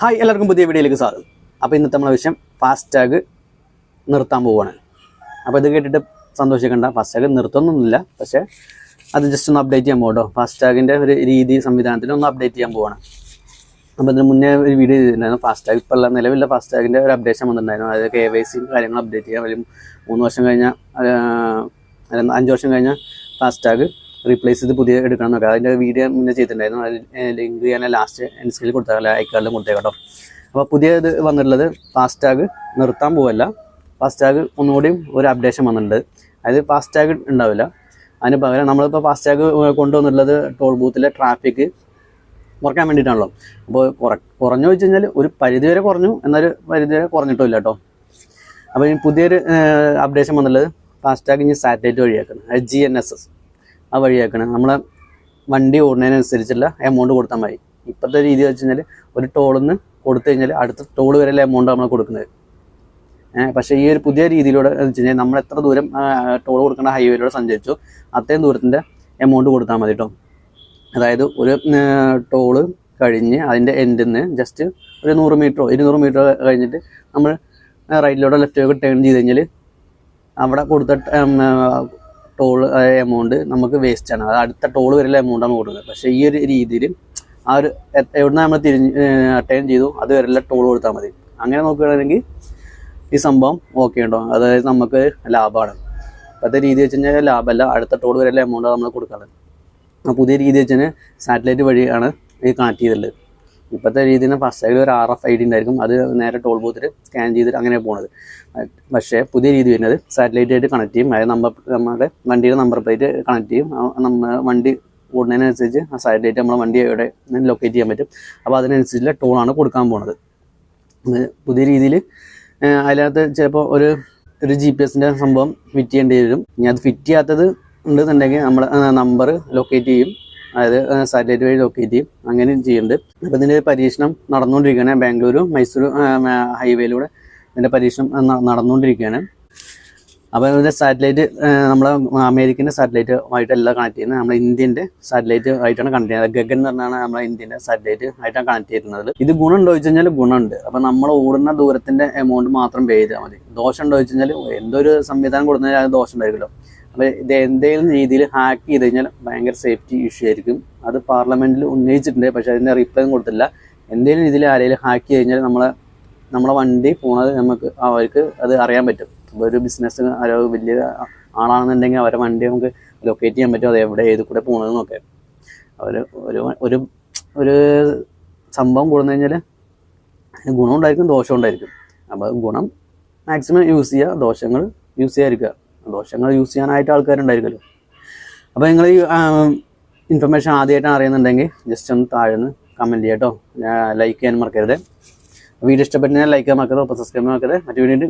Hi എല്ലാവർക്കും പുതിയ വീഡിയോയിലേക്ക് സ്വാഗതം. അപ്പോൾ ഇന്നത്തെ നമ്മളെ വിഷയം ഫാസ്റ്റാഗ് നിർത്താൻ പോവുകയാണ്. അപ്പോൾ ഇത് കേട്ടിട്ട് സന്തോഷിക്കേണ്ട ഫാസ്റ്റാഗ് നിർത്തുന്നൊന്നുമില്ല. പക്ഷേ അത് ജസ്റ്റ് ഒന്ന് അപ്ഡേറ്റ് ചെയ്യാൻ പോകട്ടോ. ഫാസ്റ്റാഗിന്റെ ഒരു രീതി സംവിധാനത്തിൽ ഒന്ന് അപ്ഡേറ്റ് ചെയ്യാൻ പോവുകയാണ്. അപ്പോൾ ഇതിന് മുന്നേ ഒരു വീഡിയോ ചെയ്തിട്ടുണ്ടായിരുന്നു ഫാസ്റ്റാഗ് ഇപ്പോൾ ഉള്ള നിലവിലുള്ള ഫാസ്റ്റാഗിന്റെ ഒരു അപ്ഡേഷൻ വന്നിട്ടുണ്ടായിരുന്നു. അതായത് കെ വൈ സി കാര്യങ്ങൾ അപ്ഡേറ്റ് ചെയ്യാൻ. വരും മൂന്ന് വർഷം കഴിഞ്ഞാൽ അഞ്ച് വർഷം കഴിഞ്ഞാൽ ഫാസ്റ്റാഗ് റീപ്ലേസ് ചെയ്ത് പുതിയ എടുക്കണം എന്നൊക്കെ. അതിന്റെ വീഡിയോ മുന്നേ ചെയ്തിട്ടുണ്ടായിരുന്നു. ലിങ്ക് ഞാൻ ലാസ്റ്റ് എൻസ്കിൽ കൊടുത്തേക്കാം ഐക്കാർഡിലും കൊടുത്തേക്കാം അപ്പോൾ പുതിയ ഇത് വന്നിട്ടുള്ളത് ഫാസ്റ്റാഗ് നിർത്താൻ പോവല്ല. ഫാസ്റ്റാഗ് ഒന്നുകൂടിയും ഒരു അപ്ഡേഷൻ വന്നിട്ടുണ്ട്. അതായത് ഫാസ്റ്റാഗ് ഉണ്ടാവില്ല. അതിന് പകരം നമ്മളിപ്പോൾ ഫാസ്റ്റാഗ് കൊണ്ടുവന്നിട്ടുള്ളത് ടോൾ ബൂത്തിലെ ട്രാഫിക് കുറയ്ക്കാൻ വേണ്ടിയിട്ടാണല്ലോ. അപ്പോൾ കുറ കുറഞ്ഞു വെച്ച് കഴിഞ്ഞാൽ ഒരു പരിധി വരെ കുറഞ്ഞു. എന്നൊരു പരിധി വരെ കുറഞ്ഞിട്ടില്ല കേട്ടോ. അപ്പോൾ ഇനി പുതിയൊരു അപ്ഡേഷൻ വന്നുള്ളത് ഫാസ്റ്റാഗ് ഇനി സാറ്റലൈറ്റ് വഴിയാക്കുന്നത് ജി എൻ എസ് എസ് ആ വഴിയാക്കണം. നമ്മളെ വണ്ടി ഓടുന്നതിനനുസരിച്ചുള്ള എമൗണ്ട് കൊടുത്താൽ മതി. ഇപ്പോഴത്തെ രീതി വെച്ച് കഴിഞ്ഞാൽ ഒരു ടോളിൽ നിന്ന് കൊടുത്തു കഴിഞ്ഞാൽ അടുത്ത ടോൾ വരെയുള്ള എമൗണ്ട് നമ്മൾ കൊടുക്കുന്നത്. പക്ഷേ ഈ ഒരു പുതിയ രീതിയിലൂടെ എന്ന് വെച്ച് കഴിഞ്ഞാൽ നമ്മൾ എത്ര ദൂരം ടോൾ കൊടുക്കേണ്ട ഹൈവേയിലൂടെ സഞ്ചരിച്ചു അത്രയും ദൂരത്തിന്റെ എമൗണ്ട് കൊടുത്താൽ മതി കേട്ടോ അതായത് ഒരു ടോൾ കഴിഞ്ഞ് അതിന്റെ എൻഡിൽ നിന്ന് ജസ്റ്റ് ഒരു നൂറ് മീറ്ററോ ഇരുന്നൂറ് മീറ്ററോ കഴിഞ്ഞിട്ട് നമ്മൾ റൈറ്റിലൂടെ ലെഫ്റ്റിലോട്ട് ടേൺ ചെയ്ത് കഴിഞ്ഞാൽ അവിടെ കൊടുത്ത ടോൾ എമൗണ്ട് നമുക്ക് വേസ്റ്റ് ആണ്. അത് അടുത്ത ടോൾ വരെയുള്ള എമൗണ്ടാണ് കൊടുക്കുന്നത് പക്ഷേ ഈ ഒരു രീതിയിൽ ആ ഒരു എവിടുന്ന നമ്മൾ തിരിഞ്ഞ് അറ്റൈൻ ചെയ്തു അത് വരെയുള്ള ടോൾ കൊടുത്താൽ മതി. അങ്ങനെ നോക്കുകയാണെങ്കിൽ ഈ സംഭവം ഓക്കെ ഉണ്ടോ അതായത് നമുക്ക് ലാഭമാണ്. ഇപ്പോഴത്തെ രീതി വെച്ച് കഴിഞ്ഞാൽ ലാഭമല്ല അടുത്ത ടോൾ വരെയുള്ള എമൗണ്ട് നമ്മൾ കൊടുക്കുന്നത് പുതിയ രീതി വെച്ച് കഴിഞ്ഞാൽ സാറ്റലൈറ്റ് വഴിയാണ് ഇത് കണക്ട് ചെയ്തിട്ടുള്ളത് ഇപ്പോഴത്തെ രീതിയിൽ ഫസ്റ്റ് സൈഡിൽ ഒരു ആർ എഫ് ഐ ഡി ഉണ്ടായിരിക്കും. അത് നേരെ ടോൾ ബൂത്തിൽ സ്കാൻ ചെയ്തിട്ട് അങ്ങനെ പോകുന്നത് പക്ഷേ പുതിയ രീതി വരുന്നത് സാറ്റലൈറ്റ് ആയിട്ട് കണക്ട് ചെയ്യും. അതായത് നമ്പർ നമ്മുടെ വണ്ടിയുടെ നമ്പർ പ്ലേറ്റ് കണക്ട് ചെയ്യും. നമ്മൾ നമ്മ വണ്ടി ഓടുന്നതിനനുസരിച്ച് ആ സാറ്റലൈറ്റ് നമ്മളെ വണ്ടി എവിടെ ലൊക്കേറ്റ് ചെയ്യാൻ പറ്റും. അപ്പോൾ അതിനനുസരിച്ചുള്ള ടോളാണ് കൊടുക്കാൻ പോകുന്നത് പുതിയ രീതിയിൽ അതിനകത്ത് ചിലപ്പോൾ ഒരു ഒരു ജി പി എസിന്റെ സംഭവം ഫിറ്റ് ചെയ്യേണ്ടി വരും. ഇനി അത് ഫിറ്റ് ചെയ്യാത്തത് ഉണ്ടെന്നുണ്ടെങ്കിൽ നമ്മൾ നമ്പർ ലൊക്കേറ്റ് ചെയ്യും. അതായത് സാറ്റലൈറ്റ് വഴി ലൊക്കേറ്റ് ചെയ്യും. അങ്ങനെ ചെയ്യുന്നുണ്ട്. അപ്പോൾ ഇതിന്റെ പരീക്ഷണം നടന്നുകൊണ്ടിരിക്കുകയാണ്. ബാംഗ്ലൂരു മൈസൂർ ഹൈവേയിലൂടെ ഇതിന്റെ പരീക്ഷണം നടന്നുകൊണ്ടിരിക്കുകയാണ്. അപ്പോൾ ഇതിന്റെ സാറ്റലൈറ്റ് നമ്മളെ അമേരിക്കന്റെ സാറ്റലൈറ്റ് ആയിട്ടല്ല കണക്ട് ചെയ്യുന്നത്. നമ്മുടെ ഇന്ത്യന്റെ സാറ്റലൈറ്റ് ആയിട്ടാണ് കണക്ട് ചെയ്യുന്നത്. ഗഗൻ എന്ന് പറഞ്ഞാണ് നമ്മളെ ഇന്ത്യന്റെ സാറ്റലൈറ്റ് ആയിട്ടാണ് കണക്ട് ചെയ്യുന്നത്. ഇത് ഗുണമുണ്ടോ വെച്ച് കഴിഞ്ഞാൽ ഗുണമുണ്ട്. അപ്പോൾ നമ്മൾ ഓടുന്ന ദൂരത്തിന്റെ എമൗണ്ട് മാത്രം പേ ചെയ്താൽ മതി. ദോഷം ഉണ്ടോ വെച്ച് കഴിഞ്ഞാൽ എന്തൊരു സംവിധാനം കൊടുക്കുന്നതിൽ അത് ദോഷം ഉണ്ടായിരിക്കുമല്ലോ. അപ്പോൾ ഇത് എന്തെങ്കിലും രീതിയിൽ ഹാക്ക് ചെയ്ത് കഴിഞ്ഞാൽ ഭയങ്കര സേഫ്റ്റി ഇഷ്യൂ ആയിരിക്കും. അത് പാർലമെന്റിൽ ഉന്നയിച്ചിട്ടുണ്ട് പക്ഷേ അതിന്റെ റിപ്ലൈ ഒന്നും കൊടുത്തില്ല. എന്തെങ്കിലും രീതിയിൽ ആരെങ്കിലും ഹാക്ക് ചെയ്ത് കഴിഞ്ഞാൽ നമ്മളെ നമ്മളെ വണ്ടി പോണത് നമുക്ക് അവർക്ക് അത് അറിയാൻ പറ്റും. ഇപ്പോൾ ഒരു ബിസിനസ് ആരോ വലിയ ആളാണെന്നുണ്ടെങ്കിൽ അവരെ വണ്ടി നമുക്ക് ലൊക്കേറ്റ് ചെയ്യാൻ പറ്റും. അത് എവിടെ ഏത് കൂടെ പോകണമെന്നൊക്കെ അവർ ഒരു ഒരു ഒരു സംഭവം കൂടുന്ന കഴിഞ്ഞാൽ അതിന് ഗുണം ഉണ്ടായിരിക്കും ദോഷം ഉണ്ടായിരിക്കും. അപ്പോൾ ഗുണം മാക്സിമം യൂസ് ചെയ്യുക ദോഷങ്ങൾ യൂസ് ചെയ്യാതിരിക്കുക. ദോഷങ്ങൾ യൂസ് ചെയ്യാനായിട്ട് ആൾക്കാരുണ്ടായിരിക്കുമല്ലോ. അപ്പോൾ നിങ്ങൾ ഈ ഇൻഫർമേഷൻ ആദ്യമായിട്ടാണ് അറിയുന്നുണ്ടെങ്കിൽ ജസ്റ്റ് ഒന്ന് താഴ്ന്ന് കമന്റ് ചെയ്യട്ടോ. ലൈക്ക് ചെയ്യാൻ മറക്കരുത്. വീഡിയോ ഇഷ്ടപ്പെട്ടാൽ ലൈക്ക് ചെയ്യാൻ മറക്കരുത്. സബ്സ്ക്രൈബ് മറക്കരുത്. മറ്റു വീഡിയോ